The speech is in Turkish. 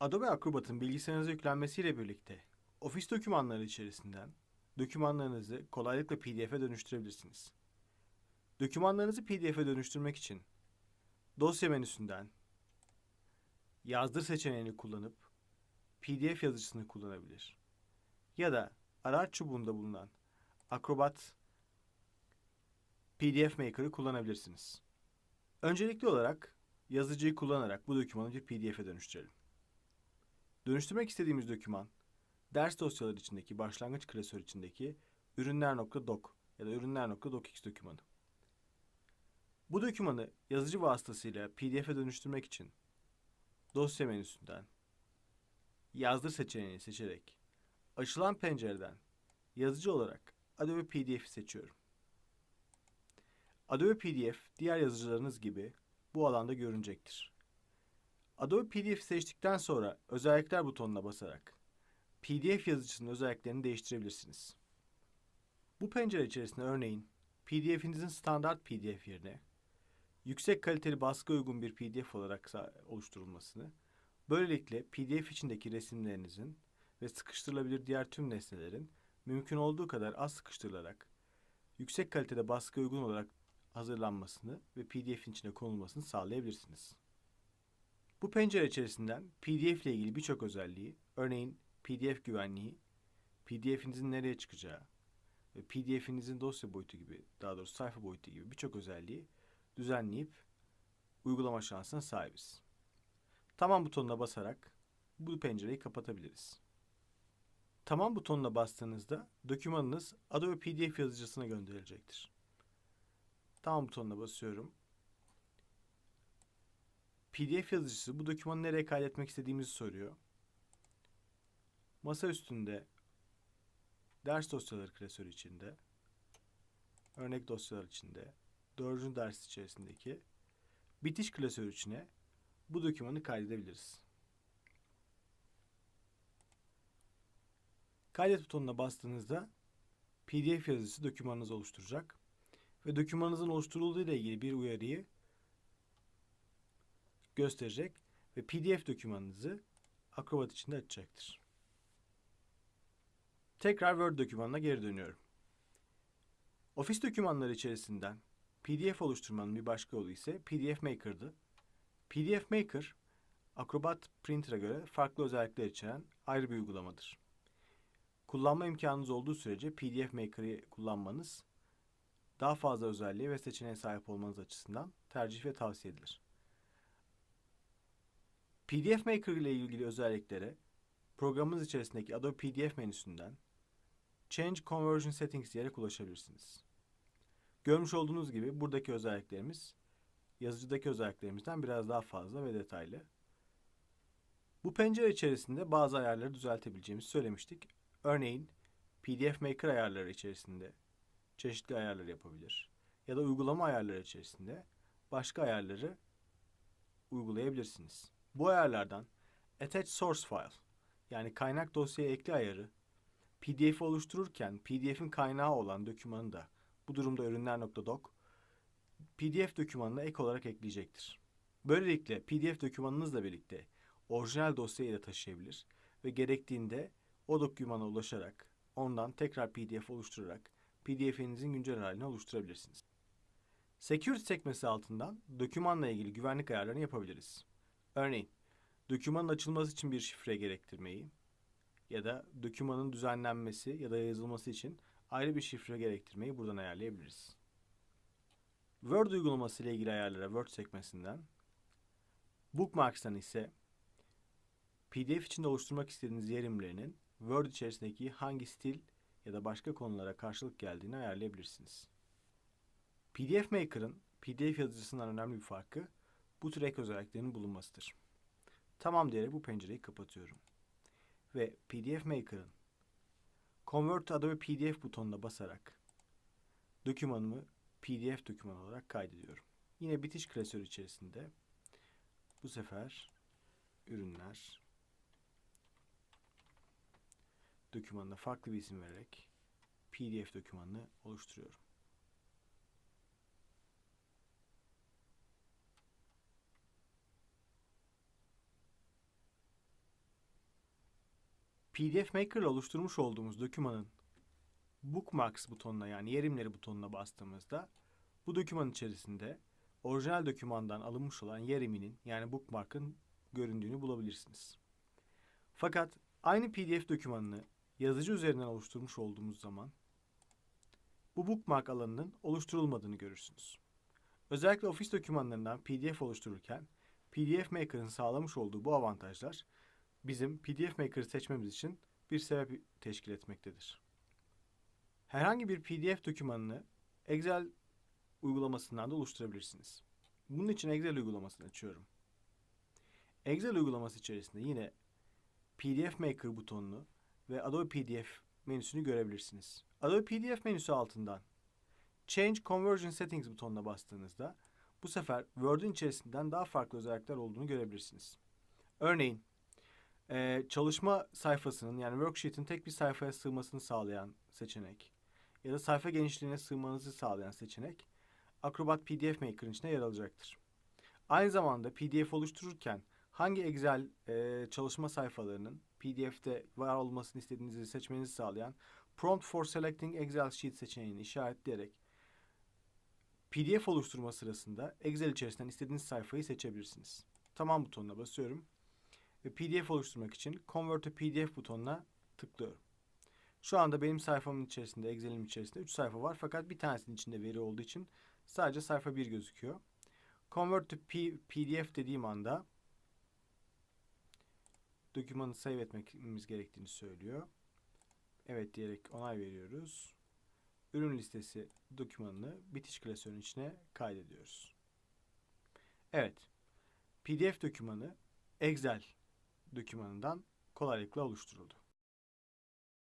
Adobe Acrobat'ın bilgisayarınıza yüklenmesiyle birlikte ofis dokümanları içerisinden dokümanlarınızı kolaylıkla PDF'e dönüştürebilirsiniz. Dokümanlarınızı PDF'e dönüştürmek için dosya menüsünden yazdır seçeneğini kullanıp PDF yazıcısını kullanabilir. Ya da araç çubuğunda bulunan Acrobat PDF Maker'ı kullanabilirsiniz. Öncelikli olarak yazıcıyı kullanarak bu dokümanı bir PDF'e dönüştürelim. Dönüştürmek istediğimiz doküman, ders dosyaları içindeki başlangıç klasör içindeki ürünler.doc ya da ürünler.docx dokümanı. Bu dokümanı yazıcı vasıtasıyla PDF'e dönüştürmek için dosya menüsünden yazdır seçeneğini seçerek açılan pencereden yazıcı olarak Adobe PDF'i seçiyorum. Adobe PDF diğer yazıcılarınız gibi bu alanda görünecektir. Adobe PDF seçtikten sonra özellikler butonuna basarak PDF yazıcısının özelliklerini değiştirebilirsiniz. Bu pencere içerisinde örneğin PDF'inizin standart PDF yerine yüksek kaliteli baskı uygun bir PDF olarak oluşturulmasını, böylelikle PDF içindeki resimlerinizin ve sıkıştırılabilir diğer tüm nesnelerin mümkün olduğu kadar az sıkıştırılarak yüksek kalitede baskı uygun olarak hazırlanmasını ve PDF'in içine konulmasını sağlayabilirsiniz. Bu pencere içerisinden PDF ile ilgili birçok özelliği, örneğin PDF güvenliği, PDF'inizin nereye çıkacağı ve PDF'inizin dosya boyutu gibi, daha doğrusu sayfa boyutu gibi birçok özelliği düzenleyip uygulama şansına sahibiz. Tamam butonuna basarak bu pencereyi kapatabiliriz. Tamam butonuna bastığınızda dokümanınız Adobe PDF yazıcısına gönderilecektir. Tamam butonuna basıyorum. PDF yazıcısı bu dokümanı nereye kaydetmek istediğimizi soruyor. Masa üstünde ders dosyaları klasörü içinde, örnek dosyalar içinde, dördüncü ders içerisindeki bitiş klasörü içine bu dokümanı kaydedebiliriz. Kaydet butonuna bastığınızda PDF yazıcısı dokümanınızı oluşturacak ve dokümanınızın oluşturulduğu ile ilgili bir uyarıyı gösterecek ve PDF dokümanınızı Acrobat içinde açacaktır. Tekrar Word dokümanına geri dönüyorum. Ofis dokümanları içerisinden PDF oluşturmanın bir başka yolu ise PDF Maker'dı. PDF Maker, Acrobat Printer'a göre farklı özellikler içeren ayrı bir uygulamadır. Kullanma imkanınız olduğu sürece PDF Maker'ı kullanmanız daha fazla özelliğe ve seçeneğe sahip olmanız açısından tercih ve tavsiye edilir. PDF Maker ile ilgili özelliklere programınız içerisindeki Adobe PDF menüsünden Change Conversion Settings diyerek ulaşabilirsiniz. Görmüş olduğunuz gibi buradaki özelliklerimiz yazıcıdaki özelliklerimizden biraz daha fazla ve detaylı. Bu pencere içerisinde bazı ayarları düzeltebileceğimizi söylemiştik. Örneğin PDF Maker ayarları içerisinde çeşitli ayarlar yapabilir. Ya da uygulama ayarları içerisinde başka ayarları uygulayabilirsiniz. Bu ayarlardan Attach Source File yani kaynak dosyaya ekli ayarı PDF oluştururken PDF'in kaynağı olan dokümanı da bu durumda ürünler.doc PDF dokümanına ek olarak ekleyecektir. Böylelikle PDF dokümanınızla birlikte orijinal dosyayı da taşıyabilir ve gerektiğinde o dokümana ulaşarak ondan tekrar PDF oluşturarak PDF'inizin güncel halini oluşturabilirsiniz. Security sekmesi altından dokümanla ilgili güvenlik ayarlarını yapabiliriz. Örneğin, dokümanın açılması için bir şifre gerektirmeyi ya da dokümanın düzenlenmesi ya da yazılması için ayrı bir şifre gerektirmeyi buradan ayarlayabiliriz. Word uygulaması ile ilgili ayarlara Word sekmesinden, Bookmarks'tan ise PDF içinde oluşturmak istediğiniz yer imlerinin Word içerisindeki hangi stil ya da başka konulara karşılık geldiğini ayarlayabilirsiniz. PDF Maker'ın PDF yazıcısından önemli bir farkı bu tür ek özelliklerin bulunmasıdır. Tamam diyerek bu pencereyi kapatıyorum. Ve PDF Maker'ın Convert to Adobe PDF butonuna basarak dokümanımı PDF doküman olarak kaydediyorum. Yine bitiş klasörü içerisinde bu sefer ürünler dokümanına farklı bir isim vererek PDF dokümanını oluşturuyorum. PDF Maker ile oluşturmuş olduğumuz dokümanın Bookmarks butonuna yani yerimleri butonuna bastığımızda bu dokümanın içerisinde orijinal dokümandan alınmış olan yeriminin yani bookmark'ın göründüğünü bulabilirsiniz. Fakat aynı PDF dokümanını yazıcı üzerinden oluşturmuş olduğumuz zaman bu bookmark alanının oluşturulmadığını görürsünüz. Özellikle ofis dokümanlarından PDF oluştururken PDF Maker'ın sağlamış olduğu bu avantajlar bizim PDF Maker'ı seçmemiz için bir sebep teşkil etmektedir. Herhangi bir PDF dokümanını Excel uygulamasından da oluşturabilirsiniz. Bunun için Excel uygulamasını açıyorum. Excel uygulaması içerisinde yine PDF Maker butonunu ve Adobe PDF menüsünü görebilirsiniz. Adobe PDF menüsü altından Change Conversion Settings butonuna bastığınızda bu sefer Word'ün içerisinden daha farklı özellikler olduğunu görebilirsiniz. Örneğin eee, çalışma sayfasının yani worksheet'in tek bir sayfaya sığmasını sağlayan seçenek ya da sayfa genişliğine sığmanızı sağlayan seçenek Acrobat PDF Maker'ın içine yer alacaktır. Aynı zamanda PDF oluştururken hangi Excel eee, çalışma sayfalarının PDF'de var olmasını istediğinizi seçmenizi sağlayan Prompt for Selecting Excel Sheet seçeneğini işaretleyerek PDF oluşturma sırasında Excel içerisinden istediğiniz sayfayı seçebilirsiniz. Tamam butonuna basıyorum ve PDF oluşturmak için Convert to PDF butonuna tıklıyorum. Şu anda benim sayfamın içerisinde, Excel'im içerisinde 3 sayfa var fakat bir tanesinin içinde veri olduğu için sadece sayfa 1 gözüküyor. Convert to P- PDF dediğim anda dokümanı save etmemiz gerektiğini söylüyor. Evet diyerek onay veriyoruz. Ürün listesi dokümanını bitiş klasörünün içine kaydediyoruz. Evet. PDF dokümanı Excel dokümanından kolaylıkla oluşturuldu.